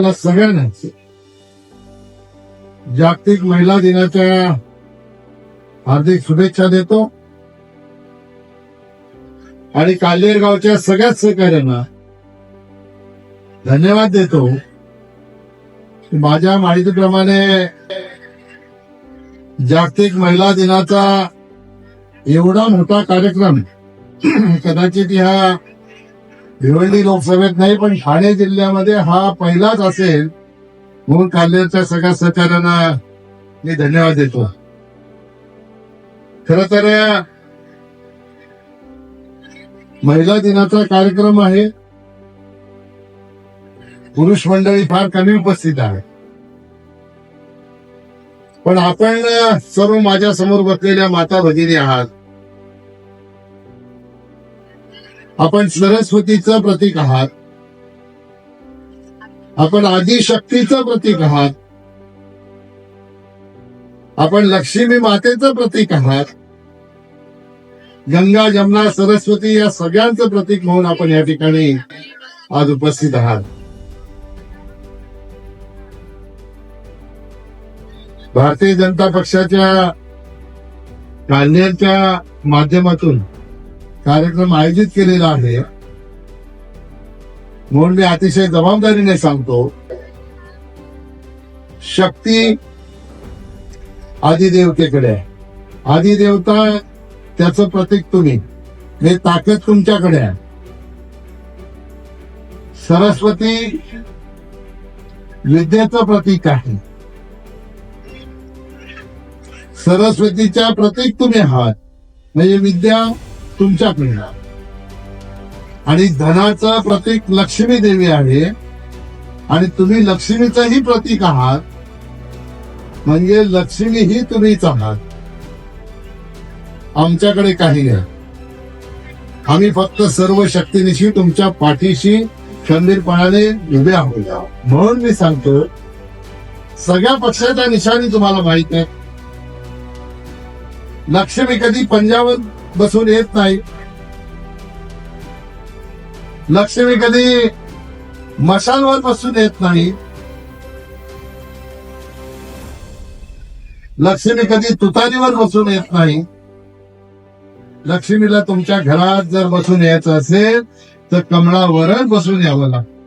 आपल्या सगळ्यांनाच. जागतिक महिला दिनाच्या हार्दिक शुभेच्छा देतो. आणि कालेरगावच्या सगळ्याच सहकार्यांना धन्यवाद देतो. माझ्या माहितीप्रमाणे जागतिक महिला दिनाचा एवढा मोठा कार्यक्रम कदाचित ह्या भिवंडी लोकसभेत नाही पण ठाणे जिल्ह्यामध्ये हा पहिलाच असेल. म्हणून काल्हेरच्या सगळ्या सहकार्यांना मी धन्यवाद देतो. खर तर महिला दिनाचा कार्यक्रम आहे. पुरुष मंडळी फार कमी उपस्थित आहे पण आपण सर्व माझ्यासमोर बसलेल्या माता भगिनी आहात. आपण सरस्वतीचं प्रतीक आहात. आपण आदिशक्तीचं प्रतीक आहात. आपण लक्ष्मी मातेचं प्रतीक आहात. गंगा जमुना सरस्वती या सगळ्यांचं प्रतीक म्हणून आपण या ठिकाणी आज उपस्थित आहात. भारतीय जनता पक्षाच्या कान्यांच्या माध्यमातून कार्यक्रम आयोजित केलेला आहे. म्हणून मी अतिशय जबाबदारीने सांगतो शक्ती आदिदेवतेकडे आहे. आदिदेवता त्याचं प्रतीक तुम्ही. हे ताकद तुमच्याकडे आहे. सरस्वती विद्येचं प्रतीक आहे. सरस्वतीच्या प्रतीक तुम्ही आहात. म्हणजे विद्या तुमच्याकडे. आहे. आणि धनाचा प्रतीक लक्ष्मी देवी आहे. आणि तुम्ही लक्ष्मीचंही प्रतीक आहात. म्हणजे लक्ष्मी ही तुम्हीच आहात. आमच्याकडे काही नाही. आम्ही फक्त सर्व शक्तीनिशी तुमच्या पाठीशी खंबीरपणाने उभे आहोत. म्हणून मी सांगतो सगळ्या पक्षाच्या निशाणी तुम्हाला माहीत आहे. लक्ष्मी कधी पंजाब बसून येत नाही. लक्ष्मी कधी मशालवर बसून येत नाही. लक्ष्मी कधी तुतारीवर बसून येत नाही. लक्ष्मीला तुमच्या घरात जर बसून यायचं असेल तर कमळावरच बसून यावं लागतं.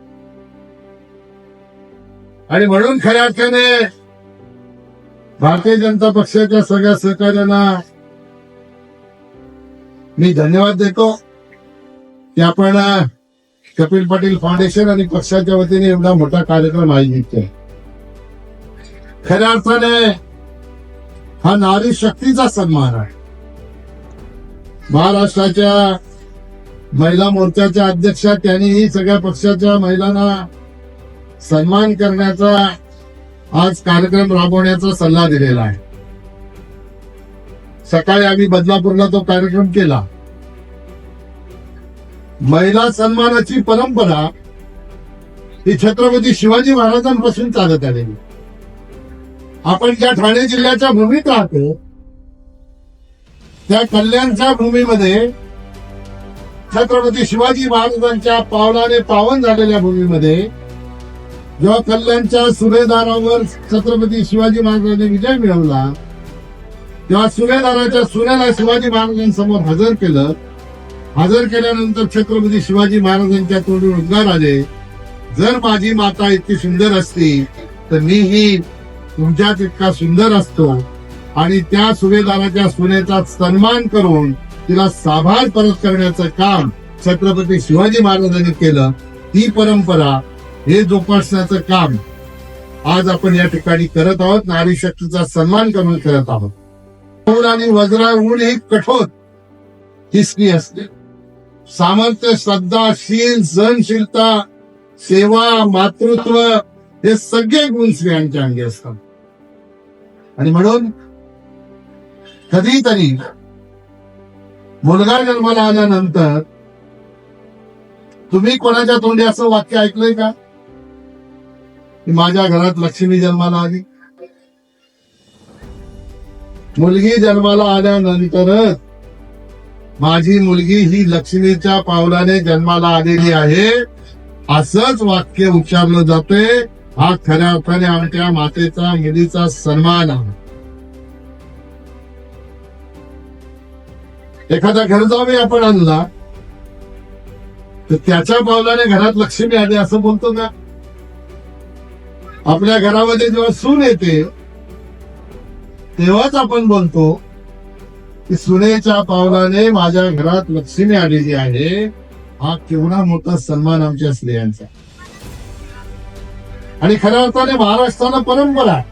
आणि म्हणून खऱ्या अर्थाने भारतीय जनता पक्षाच्या सगळ्या सहकार्यांना मी धन्यवाद देतो की आपण कपिल पाटील फाउंडेशन आणि पक्षाच्या वतीने एवढा मोठा कार्यक्रम आयोजित केला. खऱ्या अर्थाने हा नारी शक्तीचा सन्मान आहे. महाराष्ट्राच्या महिला मोर्चाच्या अध्यक्षा त्यांनीही सगळ्या पक्षाच्या महिलांना सन्मान करण्याचा आज कार्यक्रम राबवण्याचा सल्ला दिलेला आहे. सकाळी आम्ही बदलापूरला तो कार्यक्रम केला. महिला सन्मानाची परंपरा ही छत्रपती शिवाजी महाराजांपासून चालत आलेली. आपण ज्या ठाणे जिल्ह्याच्या भूमीत राहतो त्या कल्याणच्या भूमीमध्ये छत्रपती शिवाजी महाराजांच्या पावलाने पावन झालेल्या भूमीमध्ये जेव्हा कल्याणच्या सुभेदारावर छत्रपती शिवाजी महाराजांनी विजय मिळवला तेव्हा सुभेदाराच्या सुनेला शिवाजी महाराजांसमोर हजर केलं. हजर केल्यानंतर छत्रपती शिवाजी महाराजांच्या तोंडून उद्गार आले. जर माझी माता इतकी सुंदर असती तर मीही तुमच्यात इतका सुंदर असतो. आणि त्या सुभेदाराच्या सुनेचा सन्मान करून तिला साभार परत करण्याचं काम छत्रपती शिवाजी महाराजांनी केलं. ती परंपरा हे जोपासण्याचं काम आज आपण या ठिकाणी करत आहोत. नारी शक्तीचा सन्मान करून करत आहोत. ऊन आणि वज्रा ऊन ही कठोर ही स्त्री असते. सामर्थ्य श्रद्धा शील सहनशीलता सेवा मातृत्व हे सगळे गुण स्त्रियांच्या अंगी असतात. आणि म्हणून कधीतरी मुलगा जन्माला आल्यानंतर तुम्ही कोणाच्या तोंडी असं वाक्य ऐकलंय का माझ्या घरात लक्ष्मी जन्माला आली. मुलगी जन्माला आल्यानंतरच माझी मुलगी ही लक्ष्मीच्या पावलाने जन्माला आलेली आहे. असंच वाक्य उच्चारलं जाते हा खऱ्या अर्थाने आमच्या मातेचा मुलीचा सन्मान आहे. एखादा घर जावे आपण आणला तर त्याच्या पावलाने घरात लक्ष्मी आली असं बोलतो का? आपल्या घरामध्ये जेव्हा सून येते तेव्हाच आपण बोलतो की सुनेच्या पावलाने माझ्या घरात लक्ष्मी आलेली आहे. हा केवढा मोठा सन्मान आमच्या स्त्रियांचा. आणि खऱ्या अर्थाने महाराष्ट्राला परंपरा आहे.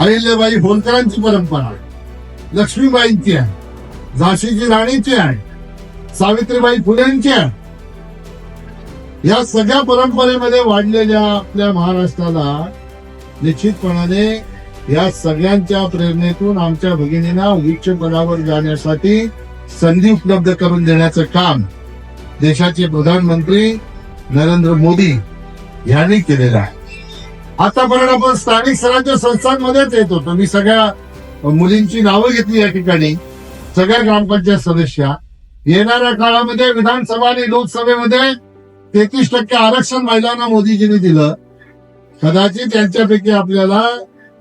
अहिल्याबाई होलकरांची परंपरा आहे. लक्ष्मीबाईंची आहे. झाशीची राणीची आहे. सावित्रीबाई फुलेंची आहे. या सगळ्या परंपरेमध्ये वाढलेल्या आपल्या महाराष्ट्राला निश्चितपणाने या सगळ्यांच्या प्रेरणेतून आमच्या भगिनींना उच्च पदावर जाण्यासाठी संधी उपलब्ध करून देण्याचं काम देशाचे प्रधानमंत्री नरेंद्र मोदी यांनी केलेलं आहे. आतापर्यंत आपण स्थानिक स्वराज्य संस्थांमध्येच येत होतो. मी सगळ्या मुलींची नावं घेतली या ठिकाणी. सगळ्या ग्रामपंचायत सदस्य. येणाऱ्या काळामध्ये विधानसभा आणि लोकसभेमध्ये तेहतीस टक्के आरक्षण महिलांना मोदीजींनी दिलं. कदाचित त्यांच्यापैकी आपल्याला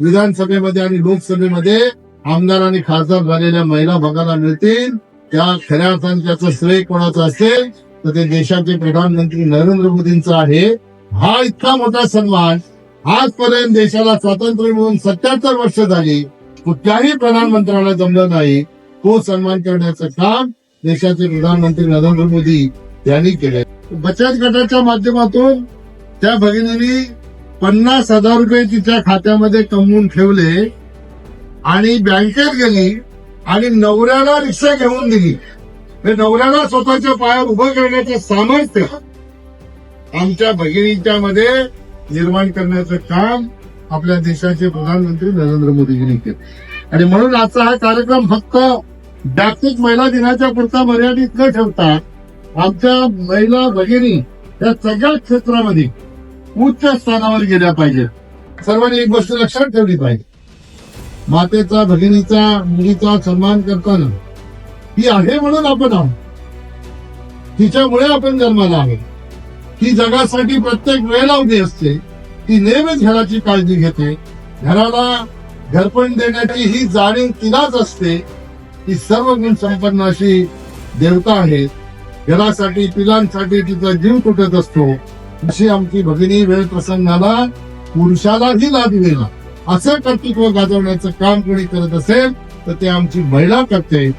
विधानसभेमध्ये आणि लोकसभेमध्ये आमदार आणि खासदार झालेल्या महिला बघायला मिळतील. त्या खऱ्या अर्थाने त्याचं श्रेय कोणाचं असेल तर ते देशाचे प्रधानमंत्री नरेंद्र मोदींचा आहे. हा इतका मोठा सन्मान आजपर्यंत देशाला स्वातंत्र्य मिळून सत्याहत्तर वर्ष झाली. कुठल्याही प्रधानमंत्र्याला जमलं नाही. तो सन्मान करण्याचं काम देशाचे प्रधानमंत्री नरेंद्र मोदी यांनी केलंय. बचत गटाच्या माध्यमातून त्या भगिनींनी पन्नास हजार रुपये तिच्या खात्यामध्ये कमवून ठेवले आणि बँकेत गेली आणि नवऱ्याला रिक्षा घेऊन दिली. नवऱ्याला स्वतःच्या पायावर उभं करण्याचं सामर्थ्य आमच्या भगिनींच्या मध्ये निर्माण करण्याचं काम आपल्या देशाचे प्रधानमंत्री नरेंद्र मोदीजींनी केलं. आणि म्हणून आजचा हा कार्यक्रम फक्त जागतिक महिला दिनाच्या पुरता मर्यादित न ठेवता आमच्या महिला भगिनी या सगळ्या क्षेत्रामध्ये उच्च स्थानावर गेल्या पाहिजेत. सर्वांनी एक गोष्ट लक्षात ठेवली पाहिजे. मातेचा भगिनीचा मुलीचा सन्मान करताना ही आहे म्हणून आपण आहोत. तिच्यामुळे आपण जन्माला आहोत. ती जगासाठी प्रत्येक वेळेला उभी असते. ती नेहमीच घराची काळजी घेते. घराला घरपण देण्याची ही जाणीव तिलाच असते. ती सर्व गुण संपन्न अशी देवता आहे घरासाठी पिलांसाठी तिचा जीव तुटत असतो. अशी आमची भगिनी वेळ प्रसंगाला पुरुषालाही लाभ लादलेला असं कर्तृत्व गाजवण्याचं काम कोणी करत असेल तर ते आमची महिला करते.